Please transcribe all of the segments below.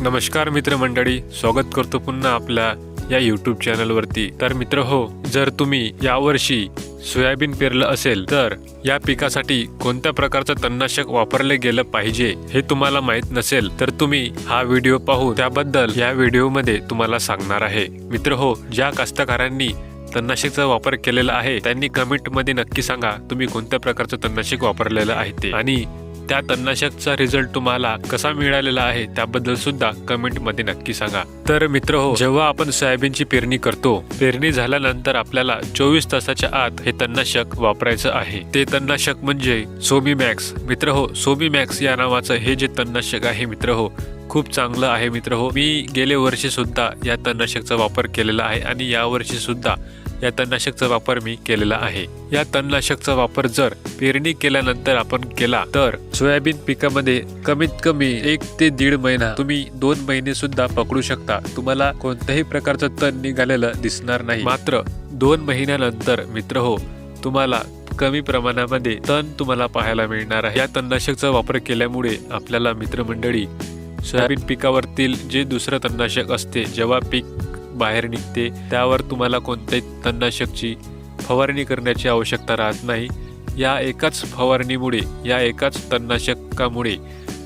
नमस्कार मित्रमंडळी स्वागत करतो पुन्हा आपल्या या यूट्यूब चॅनलवरती तर मित्र हो जर तुम्ही यावर्षी सोयाबीन पेरलं असेल तर या पिकासाठी कोणत्या प्रकारचं तणनाशक वापरले गेलं पाहिजे हे तुम्हाला माहीत नसेल तर तुम्ही हा व्हिडिओ पाहून त्याबद्दल या व्हिडिओमध्ये तुम्हाला सांगणार आहे. मित्र हो ज्या कास्तकारांनी तणनाशकचा वापर केलेला आहे त्यांनी कमेंटमध्ये नक्की सांगा तुम्ही कोणत्या प्रकारचं तणनाशक वापरलेलं आहे ते. आणि त्या तणनाशकचा रिझल्ट तुम्हाला कसा मिळालेला आहे त्याबद्दल सुद्धा कमेंटमध्ये नक्की सांगा. तर मित्र हो जेव्हा आपण सोयाबीनची पेरणी करतो पेरणी झाल्यानंतर आपल्याला चोवीस तासाच्या आत हे तणनाशक वापरायचं आहे. ते तणनाशक म्हणजे सोमी मॅक्स मित्र हो सोमी मॅक्स या नावाचं हे जे तणनाशक आहे मित्र हो खूप चांगलं आहे मित्र हो. मी गेले वर्षी सुद्धा या तणनाशकचा वापर केलेला आहे आणि या वर्षी सुद्धा या तणनाशकचा वापर मी केलेला आहे. या तणनाशकचा वापर जर पेरणी केल्यानंतर आपण केला तर सोयाबीन पिकामध्ये कमीत कमी एक ते दीड महिना तुम्ही दोन महिने सुद्धा पकडू शकता. तुम्हाला कोणत्याही प्रकारचं तण निघालेलं दिसणार नाही. मात्र दोन महिन्यानंतर मित्र हो तुम्हाला कमी प्रमाणामध्ये तण तुम्हाला पाहायला मिळणार आहे. या तणनाशकचा वापर केल्यामुळे आपल्याला मित्रमंडळी सोयाबीन पिकावरतील जे दुसरं तणनाशक असते जेव्हा पीक बाहेर निघते. त्यावर तुम्हाला कोणत्याही तणनाशकची फवारणी करण्याची आवश्यकता राहत नाही. या एकाच फवारणीमुळे या एकाच तणनाशकामुळे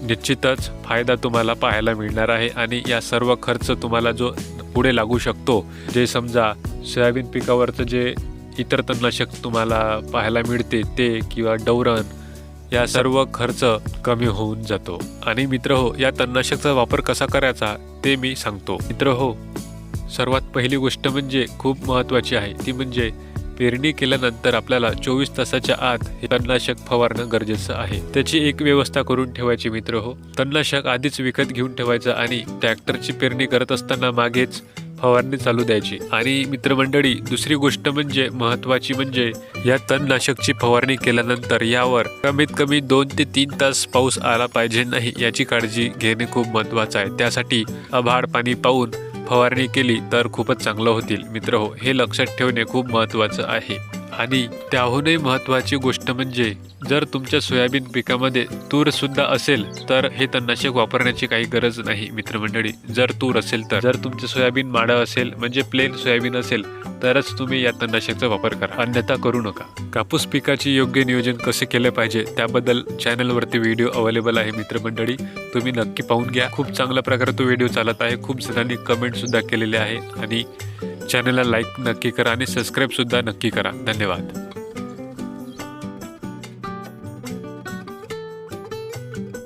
निश्चितच फायदा तुम्हाला पाहायला मिळणार आहे आणि या सर्व खर्च तुम्हाला जो पुढे लागू शकतो जे समजा सोयाबीन पिकावरचं जे इतर तणनाशक तुम्हाला पाहायला मिळते ते किंवा डवरण या सर्व खर्च कमी होऊन जातो. आणि मित्र हो या तणनाशकचा वापर कसा करायचा ते मी सांगतो. मित्र हो सर्वात पहिली गोष्ट म्हणजे खूप महत्त्वाची आहे. ती म्हणजे पेरणी केल्यानंतर आपल्याला चोवीस तासाच्या आत हे तणनाशक फवारणं गरजेचं आहे. त्याची एक व्यवस्था करून ठेवायची मित्र हो. तणनाशक आधीच विकत घेऊन ठेवायचं आणि ट्रॅक्टरची पेरणी करत असताना मागेच फवारणी चालू द्यायची. आणि मित्रमंडळी दुसरी गोष्ट म्हणजे महत्वाची म्हणजे या तणनाशकची फवारणी केल्यानंतर यावर कमीत कमी दोन ते तीन तास पाऊस आला पाहिजे नाही याची काळजी घेणे खूप महत्वाचं आहे. त्यासाठी आभाळ पाणी पाहून फवारणी केली तर खूपच चांगलं होतील. मित्र हो हे लक्षात ठेवणे खूप महत्त्वाचं आहे. आणि त्याहूनही महत्त्वाची गोष्ट म्हणजे जर तुमच्या सोयाबीन पिकामध्ये तूर सुद्धा असेल तर हे तणनाशक वापरण्याची काही गरज नाही मित्रमंडळी. जर तूर असेल तर. जर तुमचे सोयाबीन माडं असेल म्हणजे प्लेन सोयाबीन असेल तरच तुम्ही या तणनाशकचा वापर करा. अन्यथा करू नका. कापूस पिकाचे योग्य नियोजन कसे केले पाहिजे त्याबद्दल चॅनलवरती व्हिडिओ अवेलेबल आहे मित्रमंडळी. तुम्ही नक्की पाहून घ्या. खूप चांगल्या प्रकारे तो व्हिडिओ चालत आहे. खूप जणांनी कमेंट सुद्धा केलेले आहे. आणि चॅनलला लाईक नक्की करा आणि सबस्क्राईबसुद्धा नक्की करा. धन्यवाद.